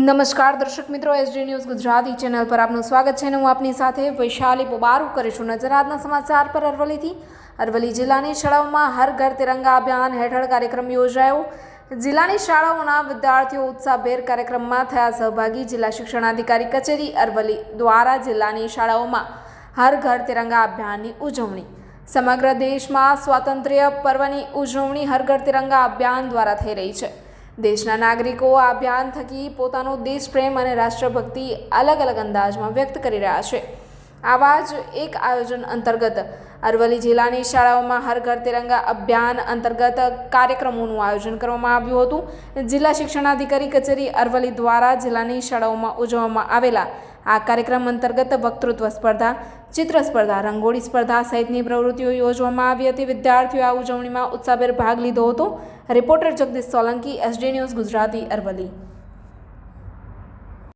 નમસ્કાર દર્શક મિત્રો એસડી ન્યૂઝ ગુજરાતી ચેનલ પર આપનું સ્વાગત છે અને હું આપની સાથે વૈશાલી પોબારુ કરીશું નજર આજના સમાચાર પર અરવલ્લીથી. અરવલ્લી જિલ્લાની શાળાઓમાં હર ઘર તિરંગા અભિયાન હેઠળ કાર્યક્રમ યોજાયો. જિલ્લાની શાળાઓના વિદ્યાર્થીઓ ઉત્સાહભેર કાર્યક્રમમાં થયા સહભાગી જિલ્લા શિક્ષણાધિકારી કચેરી, અરવલ્લી દ્વારા જિલ્લાની શાળાઓમાં હર ઘર તિરંગા અભિયાનની ઉજવણી. સમગ્ર દેશમાં સ્વાતંત્ર્ય પર્વની ઉજવણી હર ઘર તિરંગા અભિયાન દ્વારા થઈ રહી છે. દેશના નાગરિકો આ અભિયાન થકી પોતાનો દેશપ્રેમ અને રાષ્ટ્રભક્તિ અલગ અલગ અંદાજમાં વ્યક્ત કરી રહ્યા છે. આવા જ એક આયોજન અંતર્ગત અરવલ્લી જિલ્લાની શાળાઓમાં હર ઘર તિરંગા અભિયાન અંતર્ગત કાર્યક્રમોનું આયોજન કરવામાં આવ્યું હતું. જિલ્લા શિક્ષણાધિકારી કચેરી અરવલ્લી દ્વારા જિલ્લાની શાળાઓમાં ઉજવવામાં આવેલા આ કાર્યક્રમ અંતર્ગત વક્તૃત્વ સ્પર્ધા, ચિત્ર સ્પર્ધા, રંગોળી સ્પર્ધા સહિતની પ્રવૃત્તિઓ યોજવામાં આવી હતી. વિદ્યાર્થીઓ આ ઉજવણીમાં ઉત્સાહભેર ભાગ લીધો હતો. Reporter Jagdish Solanki, SD news Gujarati Aravalli.